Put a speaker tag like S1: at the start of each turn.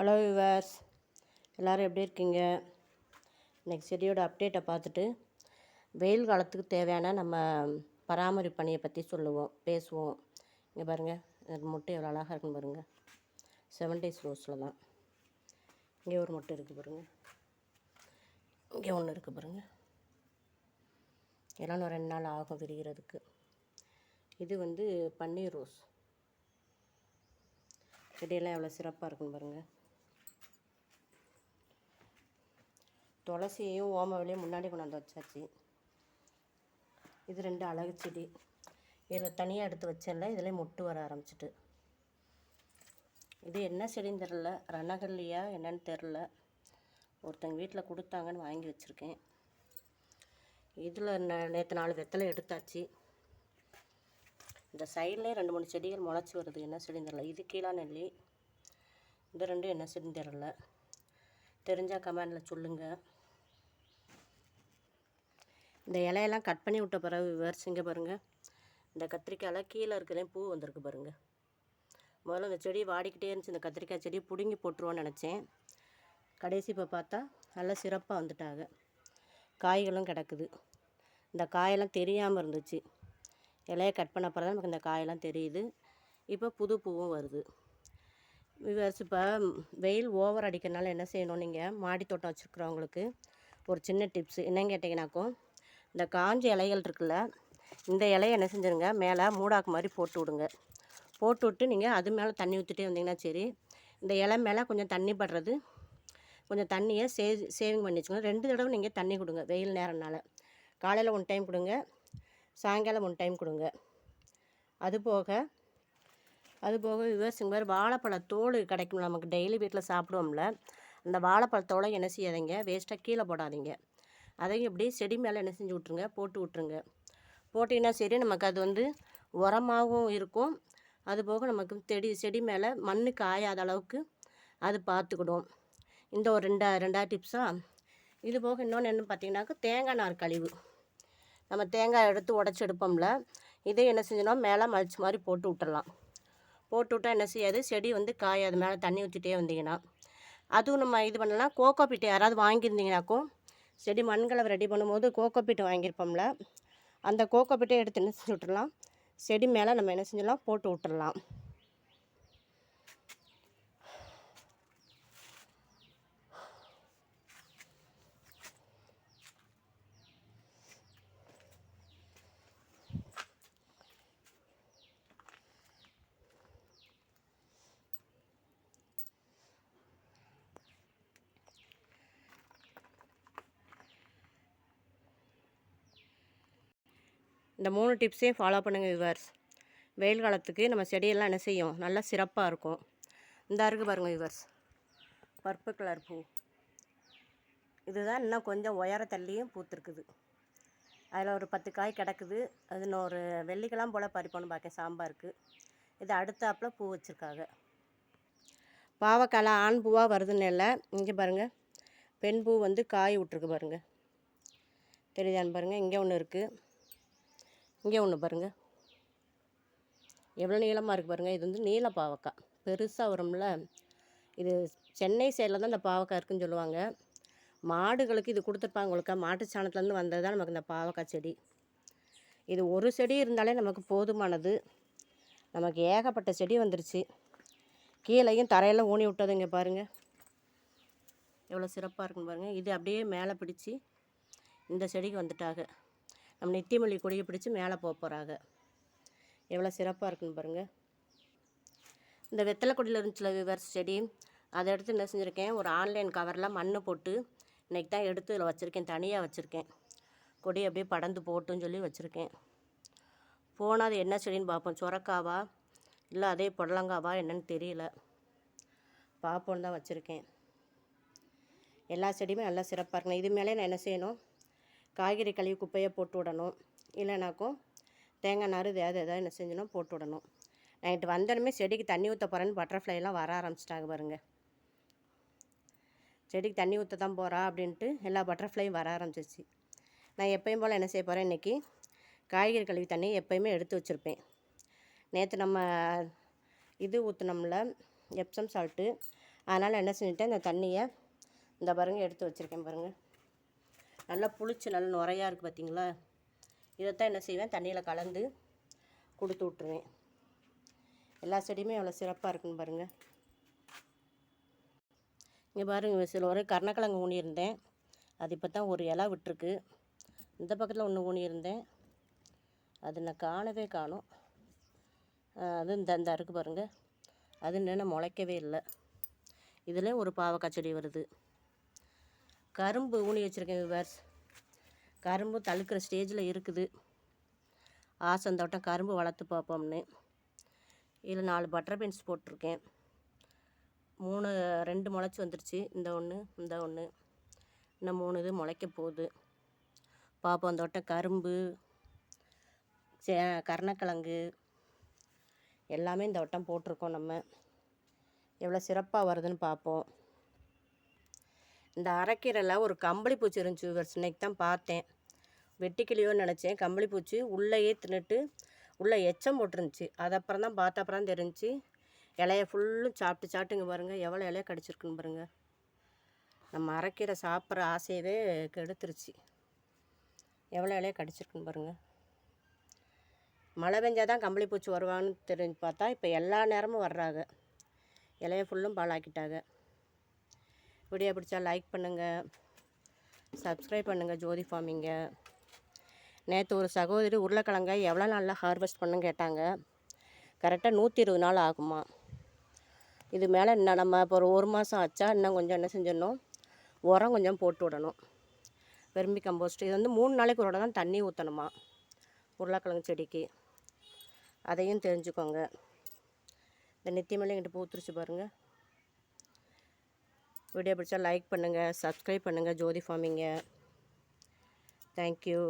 S1: Hello yours எல்லோரும் எப்படி இருக்கீங்க? இன்றைக்கி செடியோட அப்டேட்டை பார்த்துட்டு வெயில் காலத்துக்கு தேவையான நம்ம பராமரிப்பு பணியை பற்றி சொல்லுவோம் பேசுவோம். இங்கே பாருங்கள் முட்டை எவ்வளோ அழகாக இருக்குன்னு பாருங்கள் செவன் டேஸ் ரோஸில் தான். இங்கே ஒரு முட்டை இருக்குது பாருங்கள் இங்கே ஒன்று இருக்குது பாருங்கள் எல்லாம் இன்னும் ரெண்டு நாள் ஆகும் விரிகிறதுக்கு. இது வந்து பன்னீர் ரோஸ். செடியெல்லாம் எவ்வளோ சிறப்பாக இருக்குன்னு பாருங்கள் துளசியையும் ஓமவிலையும் முன்னாடி கொண்டாந்து வச்சாச்சு. இது ரெண்டு அழகு செடி. இதில் தனியாக எடுத்து வச்சேன்ல இதில் மொட்டு வர ஆரம்பிச்சிட்டு. இது என்ன செடின்னு தெரில ரணகல்லியா என்னன்னு தெரில ஒருத்தங்க வீட்டில் கொடுத்தாங்கன்னு வாங்கி வச்சுருக்கேன். இதில் நேற்று நாலு வெத்தலை எடுத்தாச்சு. இந்த சைட்லேயே ரெண்டு மூணு செடிகள் முளைச்சி வருது. என்ன செடின்னு தெரில இது கீழா நெல்லி. இந்த ரெண்டும் என்ன செடின்னு தெரில தெரிஞ்சால் கமெண்டில் சொல்லுங்கள் இந்த இலையெல்லாம் கட் பண்ணி விட்ட பிறகு விவரிச்சிங்க பாருங்கள் இந்த கத்திரிக்காயில் கீழே இருக்கிறதையும் பூ வந்திருக்கு பாருங்கள் முதல்ல இந்த செடி வாடிக்கிட்டே இருந்துச்சு. இந்த கத்திரிக்காய் செடி பிடுங்கி போட்டுருவோன்னு நினச்சேன். கடைசி இப்போ பார்த்தா நல்லா சிறப்பாக வந்துட்டாங்க. காய்களும் கிடக்குது. இந்த காயெல்லாம் தெரியாமல் இருந்துச்சு. இலையை கட் பண்ண பிறகு நமக்கு இந்த காயெல்லாம் தெரியுது. இப்போ புது பூவும் வருது. விவர்ஸ் இப்போ வெயில் ஓவர் அடிக்கிறனால என்ன செய்யணும் நீங்கள் மாடி தோட்டம் வச்சுருக்குறவங்களுக்கு ஒரு சின்ன டிப்ஸ் என்னன்னு கேட்டிங்கனாக்கும் இந்த காஞ்ச இலைகள் இருக்குல்ல இந்த இலையை என்ன செஞ்சுருங்க மேலே மூடாக்கு மாதிரி போட்டு விடுங்க. போட்டு விட்டு நீங்கள் அது மேலே தண்ணி ஊற்றிட்டே வந்தீங்கன்னா சரி இந்த இலை மேலே கொஞ்சம் தண்ணி படுறது கொஞ்சம் தண்ணியை சே சேவிங் பண்ணி வச்சுக்கோங்க. ரெண்டு தடவை நீங்கள் தண்ணி கொடுங்க வெயில் நேரம்னால. காலையில் ஒன் டைம் கொடுங்க சாயங்காலம் ஒன் டைம் கொடுங்க. அது போக அது போக விவசாயம் வேறு வாழைப்பழ தோல் கிடைக்கும் நமக்கு டெய்லி வீட்டில் சாப்பிடுவோம்ல அந்த வாழைப்பழத்தோலை என்ன செய்யாதீங்க வேஸ்ட்டாக கீழே போடாதீங்க. அதையும் இப்படி செடி மேலே என்ன செஞ்சு விட்ருங்க போட்டு விட்ருங்க போட்டிங்கன்னா சரி நமக்கு அது வந்து உரமாகவும் இருக்கும். அது போக நமக்கு செடி செடி மேலே மண் காயாத அளவுக்கு அது பார்த்துக்கிடும். இந்த ஒரு ரெண்டா ரெண்டாவது டிப்ஸாக இது போக இன்னொன்று என்ன பார்த்தீங்கன்னாக்கா தேங்காய் நார் கழிவு. நம்ம தேங்காய் எடுத்து உடச்சி எடுப்போம்ல இதை என்ன செஞ்சோன்னா மேலே மலிச்சு மாதிரி போட்டு விட்டுடலாம் போட்டு விட்டா என்ன செய்யாது? செடி வந்து காயாது. மேலே தண்ணி ஊற்றிட்டே வந்தீங்கன்னா. அதுவும் நம்ம இது பண்ணலாம். கோகோ பீட்டு யாராவது வாங்கியிருந்தீங்கனாக்கும் செடி மண்கலவை ரெடி பண்ணும்போது கோகோ பீட்டு வாங்கியிருப்போம்ல அந்த கோகோ பீட்டை எடுத்து என்ன செஞ்சு விட்டுறலாம்? செடி மேலே நம்ம என்ன செஞ்சிடலாம்? போட்டு விட்டுறலாம். இந்த மூணு டிப்ஸையும் ஃபாலோ பண்ணுங்கள் விவர்ஸ் வெயில் காலத்துக்கு நம்ம செடியெல்லாம் என்ன செய்யும்? நல்லா சிறப்பாக இருக்கும். இந்த இருக்குது பாருங்கள் விவர்ஸ் பர்பிள் கலர் பூ. இதுதான் இன்னும் கொஞ்சம் உயர தள்ளியும் பூத்துருக்குது. அதில் ஒரு பத்து காய் கிடக்குது. அது இன்னும் ஒரு வெள்ளிக்கெல்லாம் போல் பறிப்போன்னு பார்க்க சாம்பாருக்கு. இது அடுத்தாப்பில் பூ வச்சுருக்காங்க. பாவக்காயில் ஆண் பூவாக வருதுன்னு இல்லை. இங்கே பாருங்கள் பெண் பூ வந்து காய் விட்ருக்கு பாருங்கள் தெரியுதான்னு பாருங்கள் இங்கே ஒன்று இருக்குது இங்கே ஒன்று பாருங்கள் எவ்வளோ நீளமாக இருக்குது பாருங்கள் இது வந்து நீல பாவக்காய். பெருசாக வரும்ல. இது சென்னை சைடில் தான் இந்த பாவக்காய் இருக்குன்னு சொல்லுவாங்க. மாடுகளுக்கு இது கொடுத்துருப்பாங்க உங்களுக்கு மாட்டு சாணத்துலேருந்து வந்தது தான் நமக்கு இந்த பாவக்காய் செடி. இது ஒரு செடி இருந்தாலே நமக்கு போதுமானது. நமக்கு ஏகப்பட்ட செடி வந்துருச்சு. கீழேயும் தரையில் ஊனி விட்டது இங்கே பாருங்கள் எவ்வளோ சிறப்பாக இருக்குன்னு பாருங்கள் இது அப்படியே மேலே பிடிச்சி இந்த செடிக்கு வந்துட்டாங்க. நம்ம நித்தியமல்லி கொடியை பிடிச்சி மேலே போக போகிறாங்க எவ்வளோ சிறப்பாக இருக்குன்னு பாருங்கள் இந்த வெத்தலை கொடியில் இருந்துச்சுல விவர்ஸ் செடி அதை எடுத்து என்ன செஞ்சுருக்கேன் ஒரு ஆன்லைன் கவரில் மண் போட்டு இன்றைக்கி தான் எடுத்து இதில் வச்சுருக்கேன் தனியாக வச்சுருக்கேன். கொடி அப்படியே படந்து போட்டுன்னு சொல்லி வச்சுருக்கேன். போனால் அது என்ன செடின்னு பார்ப்போம். சுரக்காவா இல்லை அதே புடலங்காவா என்னன்னு தெரியல. பார்ப்போன்னு தான் வச்சுருக்கேன். எல்லா செடியுமே நல்லா சிறப்பாக இருக்கணும் இது மேலே நான் என்ன செய்யணும் காய்கறி கழுவி குப்பையை போட்டு விடணும். இல்லைனாக்கும் தேங்காய் நார் எதாவது எதாவது என்ன செஞ்சணும் போட்டு விடணும். நைட்டு வந்தோடனே செடிக்கு தண்ணி ஊற்ற போகிறேன்னு பட்டர்ஃப்ளைலாம் வர ஆரம்பிச்சிட்டாங்க பாருங்க. செடிக்கு தண்ணி ஊற்ற தான் போகிறா அப்படின்ட்டு எல்லா பட்டர்ஃப்ளையும் வர ஆரம்பிச்சிச்சு நான் எப்பயும் போல் என்ன செய்ய போகிறேன் இன்றைக்கி காய்கறி கழுவி தண்ணி எப்போயுமே எடுத்து வச்சுருப்பேன். நேற்று நம்ம இது ஊற்றினோம்ல எப்சம் சால்ட்டு அதனால் என்ன செஞ்சுட்டேன் இந்த தண்ணியை இந்த பாருங்கள் எடுத்து வச்சுருக்கேன் பாருங்கள் நல்லா புளிச்சு நல்லா நுறையா இருக்குது பார்த்தீங்களா இதைத்தான் என்ன செய்வேன்? தண்ணியில் கலந்து கொடுத்து விட்ருவேன் எல்லா செடியுமே எவ்வளோ சிறப்பாக இருக்குன்னு பாருங்கள் இங்கே பாருங்க சில ஒரு கருணக்கிழங்கு ஊனியிருந்தேன். அது இப்போ தான் ஒரு இலை விட்டுருக்கு. இந்த பக்கத்தில் ஒன்று ஊனியிருந்தேன். அது நான் காணவே காணும். அது இந்த இந்த இருக்குது பாருங்கள் அது இன்னும் முளைக்கவே இல்லை. இதுலேயும் ஒரு பாவக்காய் செடி வருது. கரும்பு ஊனி வச்சுருக்கேன் விவர்ஸ் கரும்பு தழுக்கிற ஸ்டேஜில் இருக்குது. ஆசந்தோட்டம் கரும்பு வளர்த்து பார்ப்போம்னு. இதில் நாலு பட்டர் பீன்ஸ் போட்டிருக்கேன். மூணு ரெண்டு முளைச்சி வந்துருச்சு. இந்த ஒன்று இந்த ஒன்று இன்னும் மூணு இது முளைக்க போகுது. பார்ப்போம் அந்த தோட்டம் கரும்பு சே கருணக்கிழங்கு. எல்லாமே இந்த வட்டம் போட்டிருக்கோம் நம்ம. எவ்வளோ சிறப்பாக வருதுன்னு பார்ப்போம் இந்த அரைக்கீரையில் ஒரு கம்பளி பூச்சி இருந்துச்சு விவர்ஸ். இன்னைக்கு தான் பார்த்தேன். வெட்டிக்கிளியோன்னு நினச்சேன். கம்பளி பூச்சி உள்ளேயே தின்னுட்டு உள்ளே எச்சம் போட்டுருந்துச்சு. அது அப்புறம் தான் பார்த்த அப்புறம் தெரிஞ்சு இலைய ஃபுல்லும் சாப்பிட்டு சாப்பிட்டுங்க பாருங்கள் எவ்வளோ இலைய கடிச்சிருக்குன்னு பாருங்கள் நம்ம அரைக்கீரை சாப்பிட்ற ஆசையவே கெடுத்துருச்சு. எவ்வளோ இலைய கடிச்சிருக்குன்னு பாருங்கள் மழை பெஞ்சால் தான் கம்பளி பூச்சி வருவான்னு தெரிஞ்சு பார்த்தா இப்போ எல்லா நேரமும் வர்றாங்க. இலைய ஃபுல்லும் பாழாக்கிட்டாங்க. வீடியோ பிடிச்சா லைக் பண்ணுங்கள் சப்ஸ்கிரைப் பண்ணுங்கள் ஜோதி ஃபார்மிங்க. நேற்று ஒரு சகோதரி உருளைக்கிழங்க எவ்வளோ நாளில் ஹார்வெஸ்ட் பண்ணுன்னு கேட்டாங்க. கரெக்டாக நூற்றி இருபது நாள் ஆகுமா. இது மேலே இன்னும் நம்ம இப்போ ஒரு ஒரு மாதம் ஆச்சா இன்னும் கொஞ்சம் என்ன செஞ்சிடணும்? உரம் கொஞ்சம் போட்டு விடணும். வெர்மி கம்போஸ்ட் இது வந்து மூணு நாளைக்கு ஒரு தான் தண்ணி ஊற்றணுமா உருளைக்கிழங்கு செடிக்கு. அதையும் தெரிஞ்சுக்கோங்க. இந்த நித்தியமலை எங்கிட்ட பூத்துருச்சு பாருங்கள் வீடியோ பிடிச்சா லைக் பண்ணுங்கள் சப்ஸ்கிரைப் பண்ணுங்கள் ஜோதி ஃபார்மிங்க தேங்க்யூ